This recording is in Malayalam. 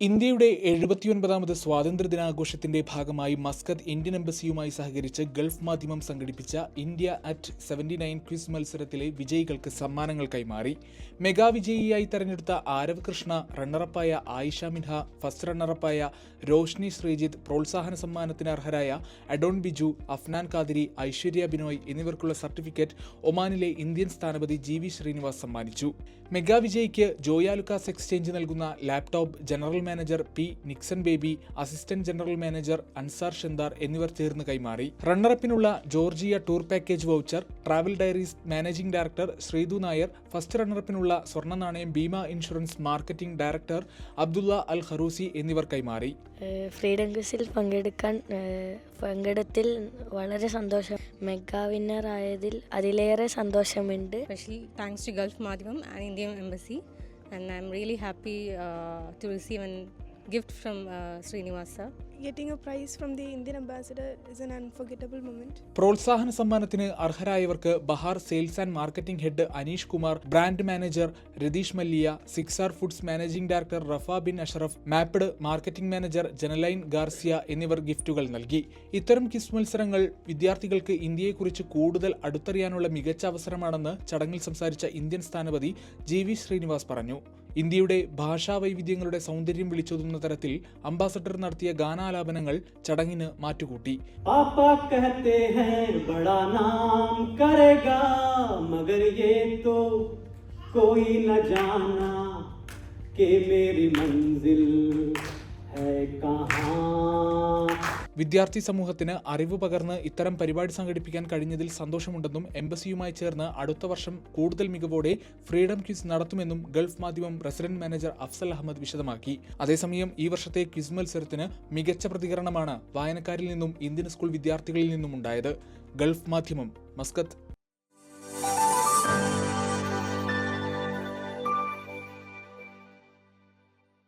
ഇന്ത്യയുടെ എഴുപത്തിയൊൻപതാമത് സ്വാതന്ത്ര്യ ദിനാഘോഷത്തിന്റെ ഭാഗമായി മസ്കത്ത് ഇന്ത്യൻ എംബസിയുമായി സഹകരിച്ച് ഗൾഫ് മാധ്യമം സംഘടിപ്പിച്ച India at seventy nine quiz മത്സരത്തിലെ വിജയികൾക്ക് സമ്മാനങ്ങൾ കൈമാറി. മെഗാ വിജയിയായി തെരഞ്ഞെടുത്ത ആരവ് കൃഷ്ണ റണ്ണറപ്പായ ആയിഷ മിൻഹ ഫസ്റ്റ് റണ്ണറപ്പായ രോഷ്നി ശ്രീജിത്ത് പ്രോത്സാഹന സമ്മാനത്തിന് അർഹരായ അഡോൺ ബിജു അഫ്നാൻ കാദിരി ഐശ്വര്യ ബിനോയ് എന്നിവർക്കുള്ള സർട്ടിഫിക്കറ്റ് ഒമാനിലെ ഇന്ത്യൻ സ്ഥാനപതി ജി വി ശ്രീനിവാസ് സമ്മാനിച്ചു. മെഗാ വിജയിക്ക് ജോയാലുക്കാസ് എക്സ്ചേഞ്ച് നൽകുന്ന laptop general manager P Nixon Baby assistant general manager Ansar Shentar എന്നിവർ ചേർന്ന് കൈമാറി. റണ്ണറപ്പിനുള്ള Georgia tour package voucher travel diaries managing director Sreethu Nair first റണ്ണറപ്പിനുള്ള സ്വർണ നാണയം Bhima insurance marketing director Abdullah Al Kharusi എന്നിവർ കൈമാറി. ഫ്രീഡം ക്വിസിൽ പങ്കെടുക്കാൻ പങ്കെടുത്തിൽ വളരെ സന്തോഷം. മെഗാ വിന്നർ ആയതിൽ അതിലേറെ സന്തോഷമുണ്ട്. Special thanks to Gulf Madhyamam and Indian Embassy. And I'm really happy uh, to receive a gift from uh, Srinivasa. Getting a prize from the Indian ambassador is an unforgettable moment. പ്രോത്സാഹന സമ്മാനത്തിന് അർഹരായവർക്ക് Bahar sales and marketing head Aneesh Kumar brand manager Ratheesh Malliya സിക്സാർ foods managing director Rafa bin Ashraf മാപ്പിഡ് marketing manager ജനലൈൻ Garcia എന്നിവർ ഗിഫ്റ്റുകൾ നൽകി ഇത്തരം കിസ് മത്സരങ്ങൾ വിദ്യാർത്ഥികൾക്ക് ഇന്ത്യയെക്കുറിച്ച് കൂടുതൽ അടുത്തറിയാനുള്ള മികച്ച അവസരമാണെന്ന് ചടങ്ങിൽ സംസാരിച്ച ഇന്ത്യൻ സ്ഥാനപതി ജി വി ശ്രീനിവാസ് പറഞ്ഞു ഇന്ത്യയുടെ ഭാഷാ വൈവിധ്യങ്ങളുടെ സൗന്ദര്യം വിളിച്ചൊതുന്ന തരത്തിൽ അംബാസഡർ നടത്തിയ ഗാനാലാപനങ്ങൾ ചടങ്ങിന് മാറ്റുകൂട്ടി पापा कहते हैं बड़ा नाम करेगा मगर ये तो कोई न जाना कि मेरी मंजिल है कहाँ വിദ്യാർത്ഥി സമൂഹത്തിന് അറിവ് പകർന്ന് ഇത്തരം പരിപാടി സംഘടിപ്പിക്കാൻ കഴിഞ്ഞതിൽ സന്തോഷമുണ്ടെന്നും എംബസിയുമായി ചേർന്ന് അടുത്ത വർഷം കൂടുതൽ മികവോടെ ഫ്രീഡം ക്വിസ് നടത്തുമെന്നും Gulf Madhyamam president manager Afsal Ahmed വിശദമാക്കി. അതേസമയം ഈ വർഷത്തെ ക്വിസ് മത്സരത്തിന് മികച്ച പ്രതികരണമാണ് വായനക്കാരിൽ നിന്നും ഇന്ത്യൻ സ്കൂൾ വിദ്യാർത്ഥികളിൽ നിന്നും ഉണ്ടായത് ഗൾഫ് മാധ്യമം മസ്കത്ത്